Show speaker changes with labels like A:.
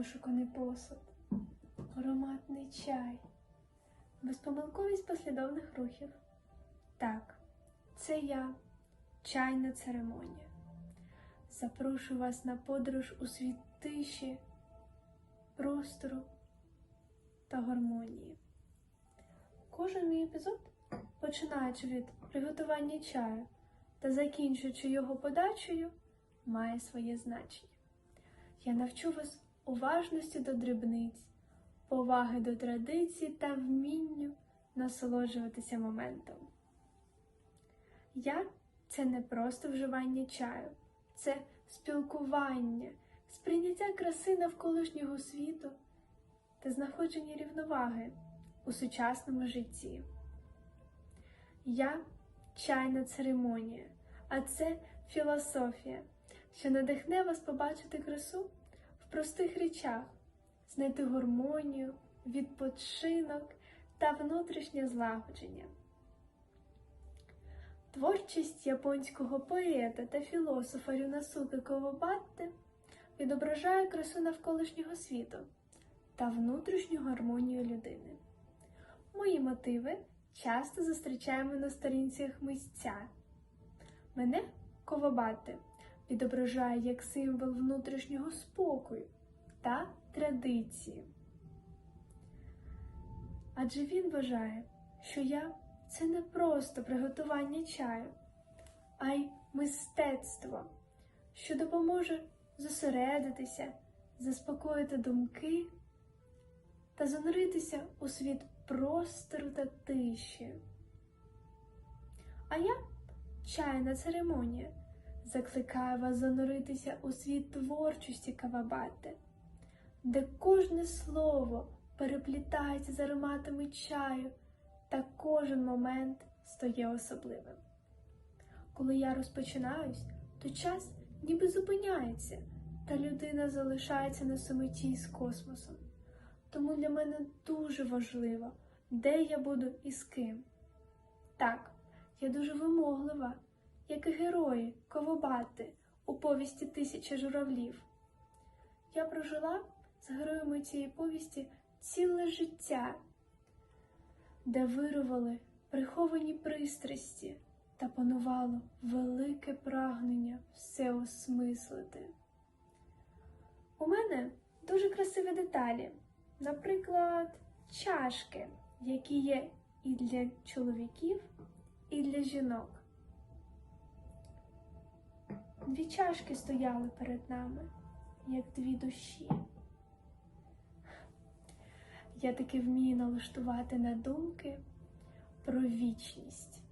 A: вишуканий посуд, ароматний чай, безпомилковість послідовних рухів. Так, це я, чайна церемонія. Запрошую вас на подорож у світ тиші, простору та гармонії. Кожен мій епізод, починаючи від приготування чаю та закінчуючи його подачею, має своє значення. Я навчу вас уважності до дрібниць, поваги до традицій та вмінню насолоджуватися моментом. Я це не просто вживання чаю, це спілкування, сприйняття краси навколишнього світу та знаходження рівноваги у сучасному житті. Я чайна церемонія, а це філософія, що надихне вас побачити красу простих речах, знайти гармонію, відпочинок та внутрішнє злагодження. Творчість японського поета та філософа Рюнасуки Кавабатте відображає красу навколишнього світу та внутрішню гармонію людини. Мої мотиви часто зустрічаємо на сторінцях місця. Мене Ковабати відображає як символ внутрішнього спокою та традиції. Адже він вважає, що я це не просто приготування чаю, а й мистецтво, що допоможе зосередитися, заспокоїти думки та зануритися у світ простору та тиші. А я, чайна церемонія, закликаю вас зануритися у світ творчості Кавабати, де кожне слово переплітається з ароматами чаю, та кожен момент стає особливим. Коли я розпочинаюсь, то час ніби зупиняється, та людина залишається на самоті з космосом. Тому для мене дуже важливо, де я буду і з ким. Так, я дуже вимоглива, як і герої Ковобати у повісті Тисяча журавлів. Я прожила з героями цієї повісті ціле життя, де вирували приховані пристрасті та панувало велике прагнення все осмислити. У мене дуже красиві деталі, наприклад, чашки, які є і для чоловіків, і для жінок. Дві чашки стояли перед нами, як дві душі. Я таки вмію налаштувати на думки про вічність.